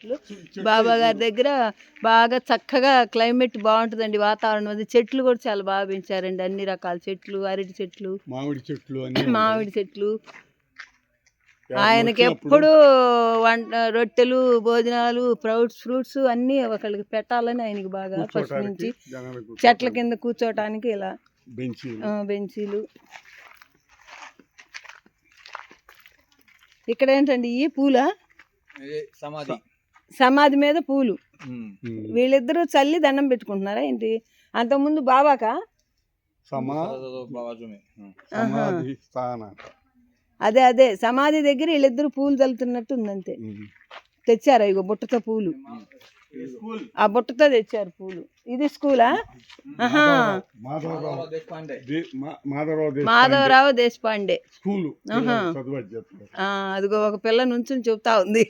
చెట్లు. బాబా గారి దగ్గర బాగా చక్కగా క్లైమేట్ బాగుంటుందండి వాతావరణం. అది చెట్లు కూడా చాలా బాగా పెంచారండి. అన్ని రకాల చెట్లు అరటి చెట్లు మామిడి చెట్లు అన్ని మామిడి చెట్లు. ఆయనకి ఎప్పుడు వంట రొట్టెలు భోజనాలు ఫ్రూట్స్ ఫ్రూట్స్ అన్నీ ఒకళ్ళకి పెట్టాలని ఆయనకి బాగా ఫస్ట్ నుంచి చెట్ల కింద కూర్చోటానికి ఇలా బెంచీలు. ఇక్కడ ఏంటండి? ఈ పూల? సమాధి. సమాధి మీద పూలు. వీళ్ళిద్దరూ చల్లి దండం పెట్టుకుంటున్నారా ఏంటి? అంతకుముందు బాబాకా? అదే అదే. సమాధి దగ్గర వీళ్ళిద్దరూ పూలు చల్లుతున్నట్టు ఉందంతే. తెచ్చారు ఇగో బుట్టతో పూలు? ఆ బుట్టతో తెచ్చారు పూలు. ఇది స్కూలా? మాధవరావు దేశపాండే. స్కూలు. అదిగో ఒక పిల్ల నుంచుని చెప్తా ఉంది.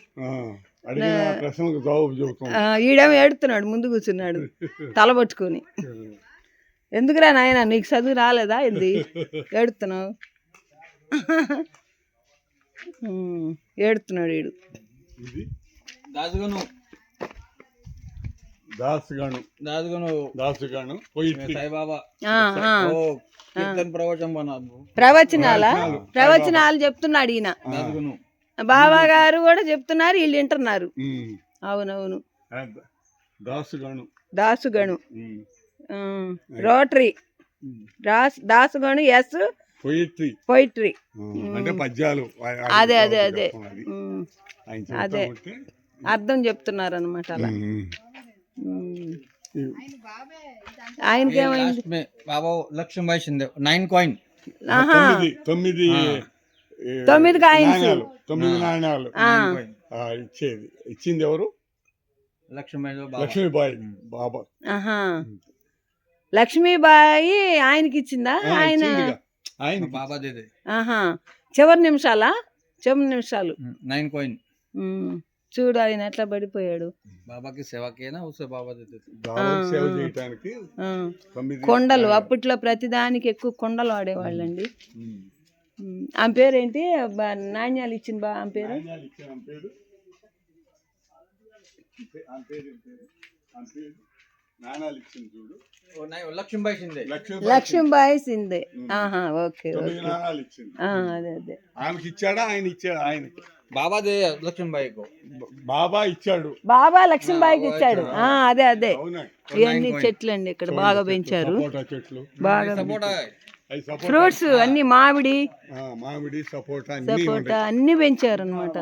ఈడేమో ఏడుతున్నాడు ముందు కూర్చున్నాడు తల పట్టుకొని. ఎందుకురా నాయన నీకు చదువు రాలేదా ఏంది? ఏడుతున్నావు? ఏడుతున్నాడు ఈడు. ఇది? దాదుగను దాసగాను. దాదుగను దాసుగాను. పోయిట్రీ సాయిబాబా. ఆ, ఆ. ఓ కీర్తన్ ప్రవచం బనాదు ప్రవచనాలా? ప్రవచనాలు. చెప్తున్నాడు ఈయన. బాబా గారు కూడా చెప్తున్నారు వీళ్ళు వింటున్నారు. అవునవును. Dasganu Dasganu rotary. Das Dasganu yes. Poetry. Poetry. అంటే పద్యాలు. అదే అదే అదే. అదే. అర్థం చెప్తున్నారు అనమాట అలా ఆయనకేమైంది? బాబా లక్ష్యం వయసు నైన్ కాయిన్. తొమ్మిది తొమ్మిది నాణ్యాలు తొమ్మిది నాణ్యాలు ఇచ్చేది. ఇచ్చింది ఎవరు? లక్ష్మీబాయి బాబా. లక్ష్మీబాయి ఆయనకి ఇచ్చిందా? ఆయన ఆయన బాబా ఆహా. చివరి నిమిషాలా? చివరి నిమిషాలు. Nine coin. చూడు ఆయన ఎట్లా పడిపోయాడు. బాబాకి సేవకేనా? బాబా సేవ చేయడానికి కొండలు. అప్పట్లో ప్రతిదానికి ఎక్కువ కొండలు ఆడేవాళ్ళండి. ఆమె పేరేంటి? నాణ్యాలు ఇచ్చిన బా ఆమె పేరు? లక్ష్మీబాయి సిందే. ఆహా ఓకే అదే అదే. ఆమెకి ఇచ్చాడా? ఆయన ఇచ్చాడు ఆయన. బాబాదే లక్ష్మీబాయికు. బాబా ఇచ్చాడు. బాబా లక్ష్మీబాయికి ఇచ్చాడు. ఆ అదే అదే. ఇవన్నీ చెట్లు అండి ఇక్కడ బాగా పెంచారు. బాగా ఫ్రూట్స్ అన్ని మామిడి మామిడి సపోటా సపోటా అన్ని పెంచారు అనమాట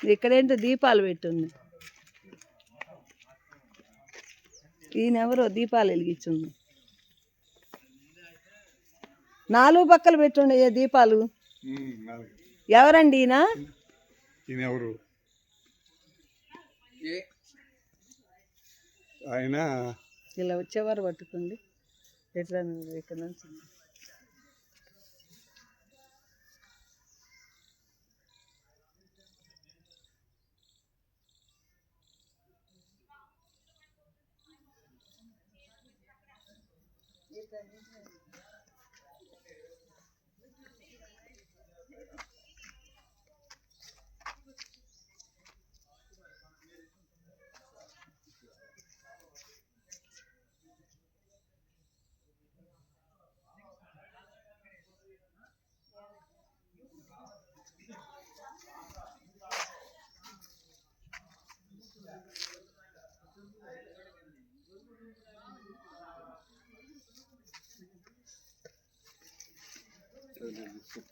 ఇక్కడేంటో దీపాలు పెట్టుంది. ఈయనెవరో దీపాలు వెలిగించుంది నాలుగు పక్కలు పెట్టుండే దీపాలు. ఎవరండి ఈయన? ఎవరు ఆయన. ఇలా వచ్చేవారు పట్టుకోండి. ఎట్లా ఇక్కడ నుంచి? బాబా గారు కూడా వచ్చారు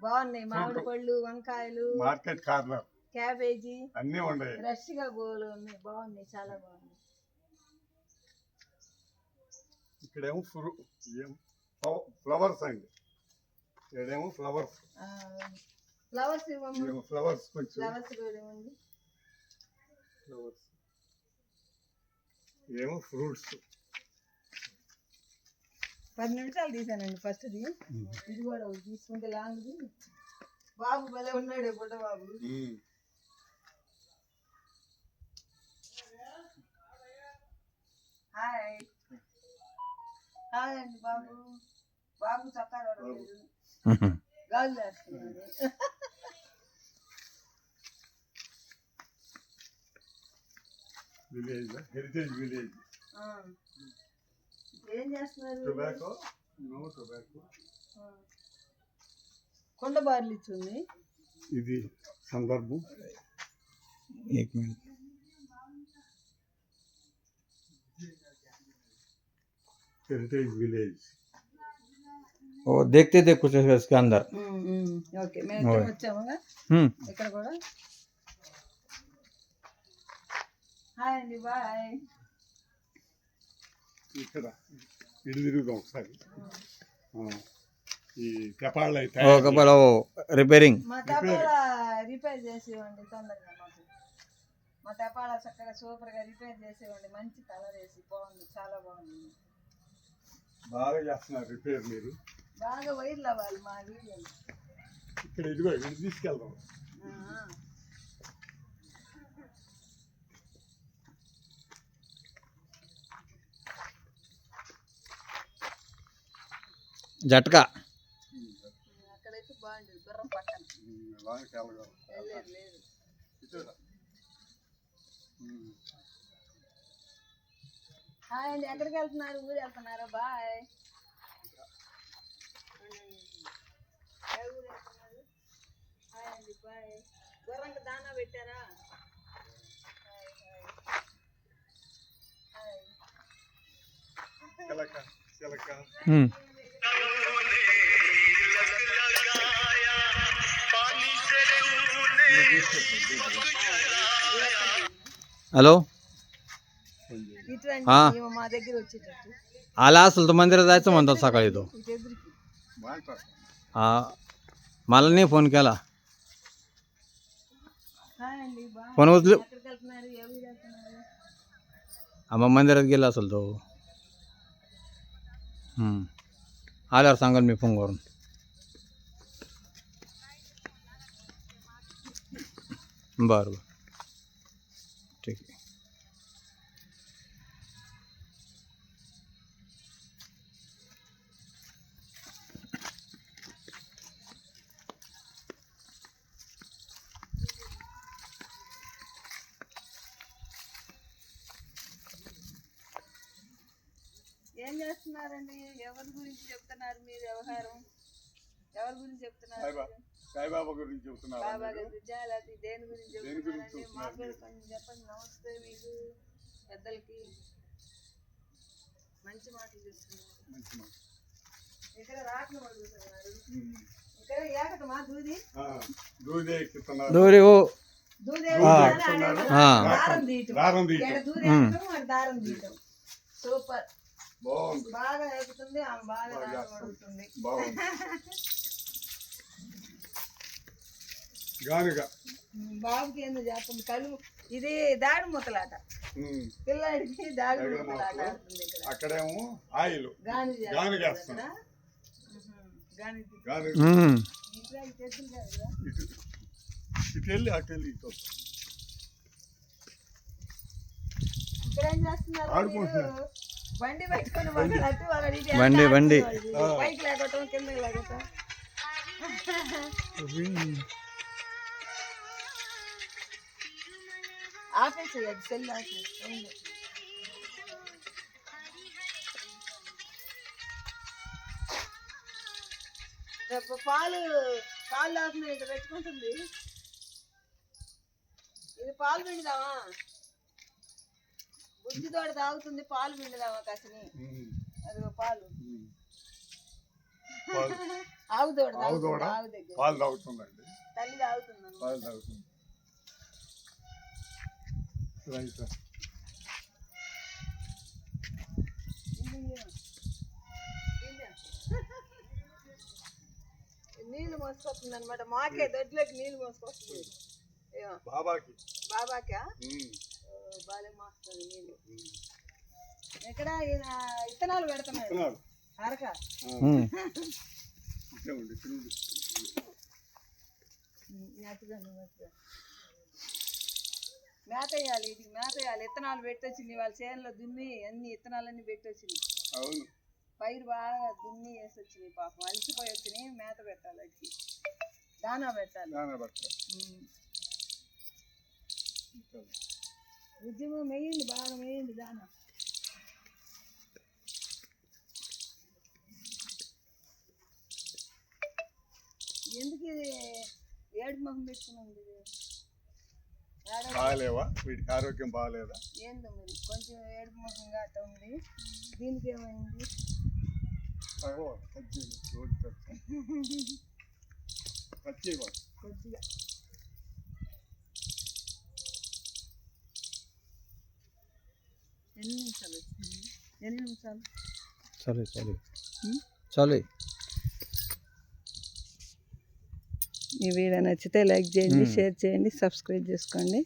బాగున్నాయి. మామిడి పళ్ళు వంకాయలు మార్కెట్ కార్నర్. క్యాబేజీ అన్నీ ఉన్నాయి. ఫ్రెష్గా గోలు ఉన్నాయి. బాగున్నాయి చాలా బాగున్నాయి. ఇక్కడేమో ఫ్రూ ఏం ఫ్లవర్స్ అండి. ఇక్కడేమో ఫ్లవర్స్. ఫ్లవర్స్ ఏమో ఫ్లవర్స్ కొంచెం. ఫ్లవర్స్ కూడా ఇవ్వండి. ఫ్లవర్స్. ఏమో ఫ్రూట్స్. పది నిమిషాలు తీసానండి ఫస్ట్ది. ఇది కూడా తీసుకుంటే లాంగ్ది. బాబు భలే ఉన్నాడు బుడ్డ బాబు హాయ్. హాయ్ అండి బాబు. బాబు చక్కా రావట్లేదు గాజులు వేస్తున్నాడు. విలేజ్ హెరిటేజ్ విలేజ్ ఆ. ఏం చేస్తున్నారు టొబాకో నో టొబాకో ఆ. కొండ బార్లు ఇచ్చింది ఇది సందర్భం एक मिनट హెరిటేజ్ విలేజ్ वो देखते थे कुछ इसके अंदर ఓకే మేము ఇక్కడ వచ్చాము हम्म ఇక్కడ కూడా హాయ్ అండి బాయ్ ఇక్కడ ఇటు ఒకసారి. ఈ కపాళ్ళు రిపేరింగ్. మా తపాలా రిపేర్ చేసి ఇవ్వండి తొందరగా మా తపాలా చక్కగా సూపర్గా రిపేర్ చేసి మంచి కలర్ వేసి బాగుంది చాలా బాగుంది. బాగా చేస్తున్నారు రిపేర్ మీరు. బాగా వైర్లు అవ్వాలి మా వీడియోలు. ఇక్కడ ఇదిగో ఇక్కడ తీసుకెళ్దాం. జట్కా. హాయ్ అండి ఎక్కడికి వెళ్తున్నారు? ఊరు వెళ్తున్నారా? బాయ్. వెళ్తున్నారు? బాయ్. గుర్రంకి దానా పెట్టారా? Hi hi. हॅलो? हा. आला असेल तर मंदिरात जायचं म्हणतात सकाळी तो. हा. मला नाही फोन केला. फोन उचल? मग मंदिरात गेला असेल तो. हम्म. आल्यावर सांगाल मी फोन करून बरं बरं. చేస్తున్నారండి? ఎవరి గురించి చెప్తున్నారు మీ వ్యవహారం? ఎవరి గురించి చెప్తున్నారు సాయిబాబా గురించి చెప్తున్నారు బాబా గురించి దేని గురించి చెప్తున్నారండి? మాకు కొంచెం చెప్పండి. నమస్తే మీరు పెద్దలకి. మంచి మాటలు చెప్తున్నారు. మంచి మాట ఇక్కడ రాట్లు మొదలుతున్నారు ఇక్కడ ఏకట మా దూది. దూది దారం తీయటం. దారం తీయటం. సూపర్. బాగుంది. బాగా ఎగుతుంది ఆమె బాగా బాబుకి ఏందో చేస్తుంది కలుపు ఇది దాడి ముతలాట. పిల్లాడికి దాడి ముతలాట అక్కడేమో ఆయిల్. గానుగేస్తుంది ఇటు వెళ్ళి అటు వెళ్ళి ఆడుకుంటున్నారు. బండి పెట్టుకొని ఇటు బండి. పైకి కిందకి ఆపేసేయాలి సెల్ ఆపేసి రేపు పాలు పాలు ఆపిన ఇక్కడ పెట్టుకుంటుంది. ఇది పాలు పిండుదామా? బుద్ధి తోట తాగుతుంది పాలు పిండుదామా కాసిని అదిగో పాలు. ఆవు ఆవు తాగుతుందండి. తల్లి తాగుతుంది పాలు తాగుతుంది. రైట్. నీళ్ళు మోసుకొస్తుంది అనమాట మాకే దొడ్లోకి నీళ్ళు మోసుకొస్తుంది. బాబాకి. బాబాకా? ఎక్కడ? ఇత్తనాలు పెడుతున్నాడు. అరక మేత వేయాలి ఇది మేత వేయాలి. ఇత్తనాలు పెట్టొచ్చింది వాళ్ళ చేనులో దున్ని అన్ని ఇత్తనాలన్నీ పెట్టొచ్చింది అవును. పైరు బాగా దున్ని వేసి వచ్చింది పాపం. అలిసిపోయి వచ్చినాయి మేత పెట్టాలి అడిగి దానా పెట్టాలి. దానా పెట్టాలి. ఉద్యమం మెయ్యండి బాగా మెయ్యండి దానా. ఎందుకు ఇది ఏడు మొహం పెట్టుకున్నాం ఇది? ఏడ బాగాలేవా? వీటికి ఆరోగ్యం బాగాలేదా? ఏందో మరి కొంచెం ఏడుపు ముఖంగా అట్ట ఉంది. దీనికి ఏమైంది? కొద్దిగా ఎన్ని నిమిషాలు వచ్చింది ఎన్ని నిమిషాలు? సరే మీ ఈ వీడియో నచ్చితే లైక్ చేయండి షేర్ చేయండి సబ్స్క్రైబ్ చేసుకోండి.